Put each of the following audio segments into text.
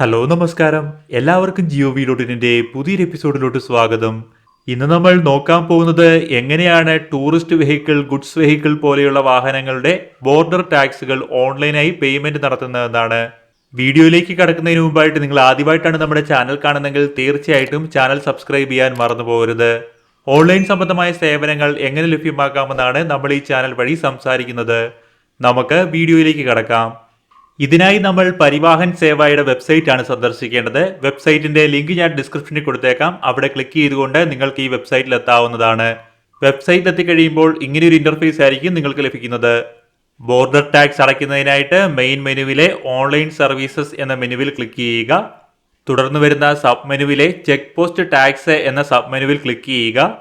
Hello നമസ്കാരം. എല്ലാവർക്കും Jio V ഡോട്ടിന്റെ പുതിയൊരു എപ്പിസോഡിലോട്ട് സ്വാഗതം. ഇന്ന് നമ്മൾ നോക്കാൻ പോകുന്നത് എങ്ങനെയാണ് ടൂറിസ്റ്റ് വെഹിക്കിൾ ഗുഡ്സ് വെഹിക്കിൾ പോലെയുള്ള വാഹനങ്ങളുടെ ബോർഡർ ടാക്സുകൾ ഓൺലൈനായി പേയ്മെന്റ് നടത്തുന്നതെന്നാണ്. വീഡിയോയിലേക്ക് കടക്കുന്നതിന് മുമ്പായിട്ട് നിങ്ങൾ ആദ്യമായിട്ടാണ് നമ്മുടെ ചാനൽ കാണുന്നതെങ്കിൽ തീർച്ചയായിട്ടും ചാനൽ സബ്സ്ക്രൈബ് ചെയ്യാൻ മറന്നു പോകരുത്. ഓൺലൈൻ സംബന്ധമായ സേവനങ്ങൾ എങ്ങനെ ലഭ്യമാക്കാമെന്നാണ് നമ്മൾ ഈ ചാനൽ വഴി സംസാരിക്കുന്നത്. നമുക്ക് വീഡിയോയിലേക്ക് കടക്കാം. ഇതിനായി നമ്മൾ പരിവാഹൻ സേവയുടെ വെബ്സൈറ്റ് ആണ് സന്ദർശിക്കേണ്ടത്. വെബ്സൈറ്റിന്റെ ലിങ്ക് ഞാൻ ഡിസ്ക്രിപ്ഷനിൽ കൊടുത്തേക്കാം. അവിടെ ക്ലിക്ക് ചെയ്തുകൊണ്ട് നിങ്ങൾക്ക് ഈ വെബ്സൈറ്റിൽ എത്താവുന്നതാണ്. വെബ്സൈറ്റിൽ എത്തിക്കഴിയുമ്പോൾ ഇങ്ങനെയൊരു ഇന്റർഫേസ് ആയിരിക്കും നിങ്ങൾക്ക് ലഭിക്കുന്നത്. ബോർഡർ ടാക്സ് അടയ്ക്കുന്നതിനായിട്ട് മെയിൻ മെനുവിലെ ഓൺലൈൻ സർവീസസ് എന്ന മെനുവിൽ ക്ലിക്ക് ചെയ്യുക. തുടർന്ന് വരുന്ന സബ് മെനുവിലെ ചെക്ക് പോസ്റ്റ് ടാക്സ് എന്ന സബ് മെനുവിൽ ക്ലിക്ക് ചെയ്യുക.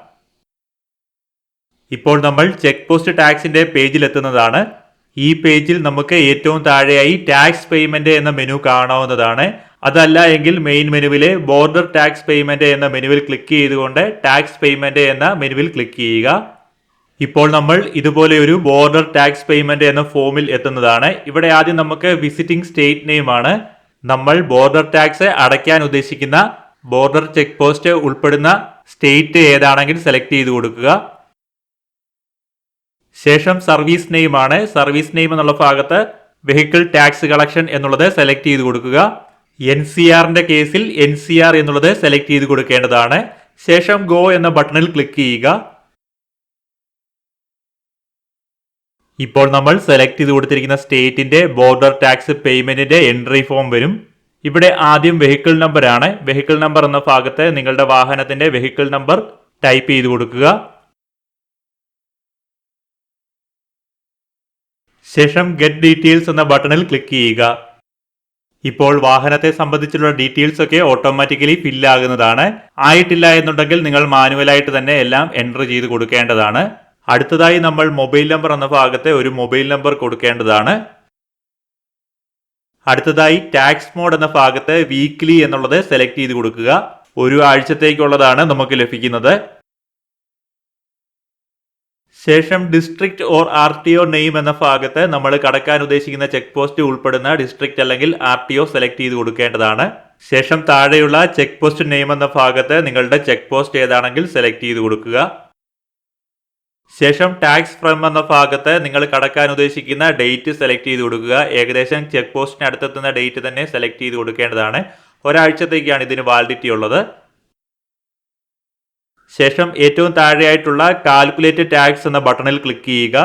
ഇപ്പോൾ നമ്മൾ ചെക്ക് പോസ്റ്റ് ടാക്സിന്റെ പേജിൽ എത്തുന്നതാണ്. ഈ പേജിൽ നമുക്ക് ഏറ്റവും താഴെയായി ടാക്സ് പേയ്മെന്റ് എന്ന മെനു കാണാവുന്നതാണ്. അതല്ല എങ്കിൽ മെയിൻ മെനുവിലെ ബോർഡർ ടാക്സ് പേയ്മെന്റ് എന്ന മെനുവിൽ ക്ലിക്ക് ചെയ്തുകൊണ്ട് ടാക്സ് പേയ്മെന്റ് എന്ന മെനുവിൽ ക്ലിക്ക് ചെയ്യുക. ഇപ്പോൾ നമ്മൾ ഇതുപോലെ ഒരു ബോർഡർ ടാക്സ് പേയ്മെന്റ് എന്ന ഫോമിൽ എത്തുന്നതാണ്. ഇവിടെ ആദ്യം നമുക്ക് വിസിറ്റിംഗ് സ്റ്റേറ്റ് നെയിം ആണ്. നമ്മൾ ബോർഡർ ടാക്സ് അടയ്ക്കാൻ ഉദ്ദേശിക്കുന്ന ബോർഡർ ചെക്ക് പോസ്റ്റ് ഉൾപ്പെടുന്ന സ്റ്റേറ്റ് ഏതാണെങ്കിൽ സെലക്ട് ചെയ്ത് കൊടുക്കുക. ശേഷം സർവീസ് നെയിമാണ്. സർവീസ് നെയിം എന്നുള്ള ഭാഗത്ത് വെഹിക്കിൾ ടാക്സ് കളക്ഷൻ എന്നുള്ളത് സെലക്ട് ചെയ്ത് കൊടുക്കുക. എൻ സി ആറിന്റെ കേസിൽ എൻ സി ആർ എന്നുള്ളത് സെലക്ട് ചെയ്ത് കൊടുക്കേണ്ടതാണ്. ശേഷം ഗോ എന്ന ബട്ടണിൽ ക്ലിക്ക് ചെയ്യുക. ഇപ്പോൾ നമ്മൾ സെലക്ട് ചെയ്ത് കൊടുത്തിരിക്കുന്ന സ്റ്റേറ്റിന്റെ ബോർഡർ ടാക്സ് പേയ്മെന്റിന്റെ എൻട്രി ഫോം വരും. ഇവിടെ ആദ്യം വെഹിക്കിൾ നമ്പർ ആണ്. വെഹിക്കിൾ നമ്പർ എന്ന ഭാഗത്ത് നിങ്ങളുടെ വാഹനത്തിന്റെ വെഹിക്കിൾ നമ്പർ ടൈപ്പ് ചെയ്ത് കൊടുക്കുക. ശേഷം ഗെറ്റ് ഡീറ്റെയിൽസ് എന്ന ബട്ടണിൽ ക്ലിക്ക് ചെയ്യുക. ഇപ്പോൾ വാഹനത്തെ സംബന്ധിച്ചുള്ള ഡീറ്റെയിൽസ് ഒക്കെ ഓട്ടോമാറ്റിക്കലി ഫില്ലാകുന്നതാണ് ആയിട്ടില്ല എന്നുണ്ടെങ്കിൽ നിങ്ങൾ മാനുവലായിട്ട് തന്നെ എല്ലാം എന്റർ ചെയ്ത് കൊടുക്കേണ്ടതാണ്. അടുത്തതായി നമ്മൾ മൊബൈൽ നമ്പർ എന്ന ഭാഗത്തെ ഒരു മൊബൈൽ നമ്പർ കൊടുക്കേണ്ടതാണ്. അടുത്തതായി ടാക്സ് മോഡ് എന്ന ഭാഗത്ത് വീക്ക്ലി എന്നുള്ളത് സെലക്ട് ചെയ്ത് കൊടുക്കുക. ഒരു ആഴ്ചത്തേക്കുള്ളതാണ് നമുക്ക് ലഭിക്കുന്നത്. ശേഷം district or R T O name എന്ന ഭാഗത്ത് നമ്മൾ കടക്കാൻ ഉദ്ദേശിക്കുന്ന ചെക്ക് പോസ്റ്റ് ഉൾപ്പെടുന്ന ഡിസ്ട്രിക്ട് അല്ലെങ്കിൽ ആർ ടി ഒ സെലക്ട് ചെയ്ത് കൊടുക്കേണ്ടതാണ്. ശേഷം താഴെയുള്ള ചെക്ക് പോസ്റ്റ് നെയിം എന്ന ഭാഗത്ത് നിങ്ങളുടെ ചെക്ക് പോസ്റ്റ് ഏതാണെങ്കിൽ സെലക്ട് ചെയ്ത് കൊടുക്കുക. ശേഷം ടാക്സ് ഫ്രം എന്ന ഭാഗത്ത് നിങ്ങൾ കടക്കാൻ ഉദ്ദേശിക്കുന്ന ഡേറ്റ് സെലക്ട് ചെയ്ത് കൊടുക്കുക. ഏകദേശം ചെക്ക് പോസ്റ്റിന് അടുത്തെത്തുന്ന ഡേറ്റ് തന്നെ സെലക്ട് ചെയ്ത് കൊടുക്കേണ്ടതാണ്. ഒരാഴ്ചത്തേക്കാണ് ഇതിന് വാലിഡിറ്റി ഉള്ളത്. ശേഷം ഏറ്റവും താഴെയായിട്ടുള്ള കാൽക്കുലേറ്റ് ടാക്സ് എന്ന ബട്ടണിൽ ക്ലിക്ക് ചെയ്യുക.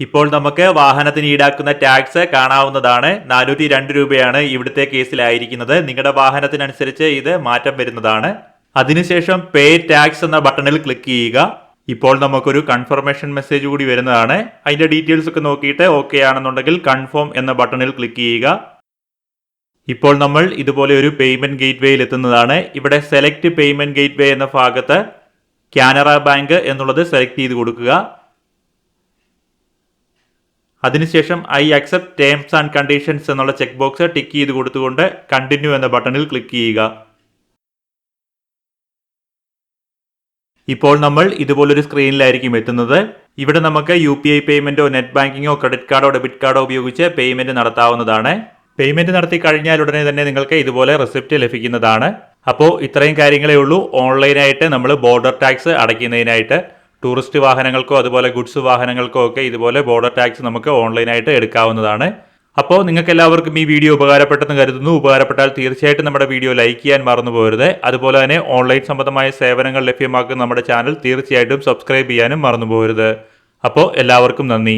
ഇപ്പോൾ നമുക്ക് വാഹനത്തിന് ഈടാക്കുന്ന ടാക്സ് കാണാവുന്നതാണ്. നാനൂറ്റി രണ്ട് രൂപയാണ് ഇവിടുത്തെ കേസിലായിരിക്കുന്നത്. നിങ്ങളുടെ വാഹനത്തിനനുസരിച്ച് ഇത് മാറ്റം വരുന്നതാണ്. അതിനുശേഷം പേ ടാക്സ് എന്ന ബട്ടണിൽ ക്ലിക്ക് ചെയ്യുക. ഇപ്പോൾ നമുക്കൊരു കൺഫർമേഷൻ മെസ്സേജ് കൂടി വരുന്നതാണ്. അതിന്റെ ഡീറ്റെയിൽസ് ഒക്കെ നോക്കിയിട്ട് ഓക്കെ ആണെന്നുണ്ടെങ്കിൽ കൺഫേം എന്ന ബട്ടണിൽ ക്ലിക്ക് ചെയ്യുക. ഇപ്പോൾ നമ്മൾ ഇതുപോലെ ഒരു പേയ്മെന്റ് ഗേറ്റ് വേയിൽ എത്തുന്നതാണ്. ഇവിടെ സെലക്ട് പേയ്മെന്റ് ഗേറ്റ് വേ എന്ന ഭാഗത്ത് കാനറ ബാങ്ക് എന്നുള്ളത് സെലക്ട് ചെയ്ത് കൊടുക്കുക. അതിനുശേഷം I accept terms and conditions എന്നുള്ള ചെക്ക് ബോക്സ് ടിക്ക് ചെയ്ത് കൊടുത്തുകൊണ്ട് കണ്ടിന്യൂ എന്ന ബട്ടണിൽ ക്ലിക്ക് ചെയ്യുക. ഇപ്പോൾ നമ്മൾ ഇതുപോലൊരു സ്ക്രീനിലായിരിക്കും എത്തുന്നത്. ഇവിടെ നമുക്ക് യു പി ഐ പേയ്മെന്റോ നെറ്റ് ബാങ്കിങ്ങോ ക്രെഡിറ്റ് കാർഡോ ഡെബിറ്റ് കാർഡോ ഉപയോഗിച്ച് പേയ്മെന്റ് നടത്താവുന്നതാണ്. പേയ്മെന്റ് നടത്തി കഴിഞ്ഞാൽ ഉടനെ തന്നെ നിങ്ങൾക്ക് ഇതുപോലെ റെസിപ്റ്റ് ലഭിക്കുന്നതാണ്. അപ്പോൾ ഇത്രയും കാര്യങ്ങളേ ഉള്ളൂ. ഓൺലൈനായിട്ട് നമ്മൾ ബോർഡർ ടാക്സ് അടയ്ക്കുന്നതിനായിട്ട് ടൂറിസ്റ്റ് വാഹനങ്ങൾക്കോ അതുപോലെ ഗുഡ്സ് വാഹനങ്ങൾക്കോ ഒക്കെ ഇതുപോലെ ബോർഡർ ടാക്സ് നമുക്ക് ഓൺലൈനായിട്ട് എടുക്കാവുന്നതാണ്. അപ്പോൾ നിങ്ങൾക്ക് എല്ലാവർക്കും ഈ വീഡിയോ ഉപകാരപ്പെട്ടെന്ന് കരുതുന്നു. ഉപകാരപ്പെട്ടാൽ തീർച്ചയായിട്ടും നമ്മുടെ വീഡിയോ ലൈക്ക് ചെയ്യാൻ മറന്നു പോകരുത്. അതുപോലെ തന്നെ ഓൺലൈൻ സംബന്ധമായ സേവനങ്ങൾ ലഭ്യമാക്കുന്ന നമ്മുടെ ചാനൽ തീർച്ചയായിട്ടും സബ്സ്ക്രൈബ് ചെയ്യാനും മറന്നു പോകരുത്. അപ്പോൾ എല്ലാവർക്കും നന്ദി.